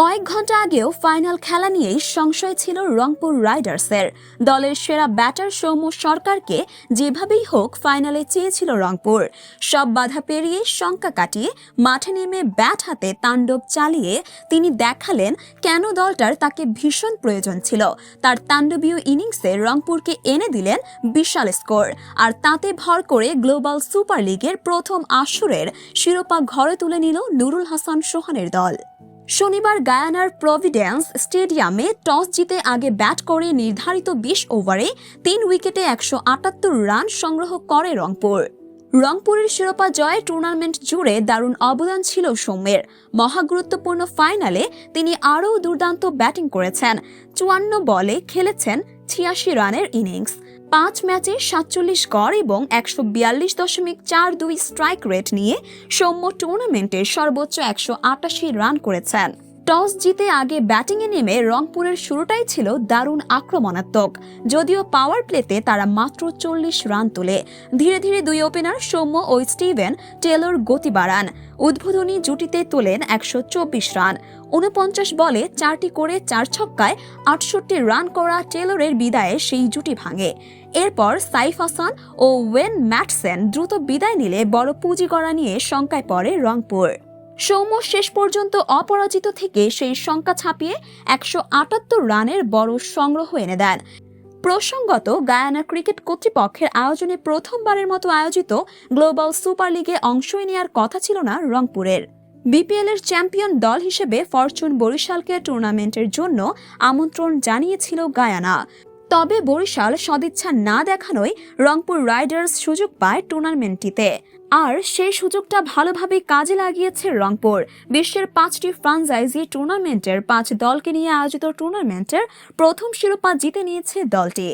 কয়েক ঘণ্টা আগেও ফাইনাল খেলা নিয়েই সংশয় ছিল রংপুর রাইডার্সের। দলের সেরা ব্যাটার সৌম্য সরকারকে যেভাবেই হোক ফাইনালে চেয়েছিল রংপুর। সব বাধা পেরিয়ে শঙ্কা কাটিয়ে মাঠে নেমে ব্যাট হাতে তাণ্ডব চালিয়ে তিনি দেখালেন কেন দলটার তাকে ভীষণ প্রয়োজন ছিল। তার তাণ্ডবীয় ইনিংসে রংপুরকে এনে দিলেন বিশাল স্কোর। আর তাতে ভর করে গ্লোবাল সুপার লিগের প্রথম আসরের শিরোপা ঘরে তুলে নিল নুরুল হাসান সোহানের দল। শনিবার গায়ানার প্রভিডেন্স স্টেডিয়ামে টস জিতে আগে ব্যাট করে নির্ধারিত বিশ ওভারে তিন উইকেটে একশো আটাত্তর রান সংগ্রহ করে রংপুর। রংপুরের শিরোপা জয়ে টুর্নামেন্ট জুড়ে দারুণ অবদান ছিল সৌম্যের। মহাগুরুত্বপূর্ণ ফাইনালে তিনি আরও দুর্দান্ত ব্যাটিং করেছেন। চুয়ান্ন বলে খেলেছেন ছিয়াশি রানের ইনিংস। পাঁচ ম্যাচে সাতচল্লিশ গড় এবং একশো বিয়াল্লিশ দশমিক চার দুই স্ট্রাইক রেট নিয়ে সৌম্য টুর্নামেন্টে সর্বোচ্চ একশো আটাশি রান করেছেন। টস জিতে আগে ব্যাটিংয়ে নেমে রংপুরের শুরুটাই ছিল দারুণ আক্রমণাত্মক। যদিও পাওয়ার প্লেতে তারা মাত্র চল্লিশ রান তোলে। ধীরে ধীরে দুই ওপেনার সৌম্য ও স্টিভেন টেলর গতি বাড়ান। উদ্বোধনী জুটিতে তোলেন একশো চব্বিশ রান। উনপঞ্চাশ বলে চারটি করে চার ছক্কায় আটষট্টি রান করা টেলরের বিদায়ে সেই জুটি ভাঙে। এরপর সাইফ হাসান ও ওয়েন ম্যাটসেন দ্রুত বিদায় নিলে বড় পুঁজি করা নিয়ে শঙ্কায় পড়ে রংপুর। সৌম্য শেষ পর্যন্ত অপরাজিত থেকে সেই সংখ্যা ছাপিয়ে একশো আটাত্তর রানের বড় সংগ্রহ এনে দেন। প্রসঙ্গত, গায়ানা ক্রিকেট কর্তৃপক্ষের আয়োজনে প্রথমবারের মতো আয়োজিত গ্লোবাল সুপার লিগে অংশ নেওয়ার কথা ছিল না রংপুরের। বিপিএল এর চ্যাম্পিয়ন দল হিসেবে ফরচুন বরিশালকে টুর্নামেন্টের জন্য আমন্ত্রণ জানিয়েছিল গায়ানা। তবে বরিশাল সদিচ্ছা না দেখানোয় রংপুর রাইডার্স সুযোগ পায় টুর্নামেন্টটিতে। আর সেই সুযোগটা ভালোভাবে কাজে লাগিয়েছে রংপুর। বিশ্বের পাঁচটি ফ্রাঞ্চাইজি টুর্নামেন্টের পাঁচ দলকে নিয়ে আয়োজিত টুর্নামেন্টের প্রথম শিরোপা জিতে নিয়েছে দলটি।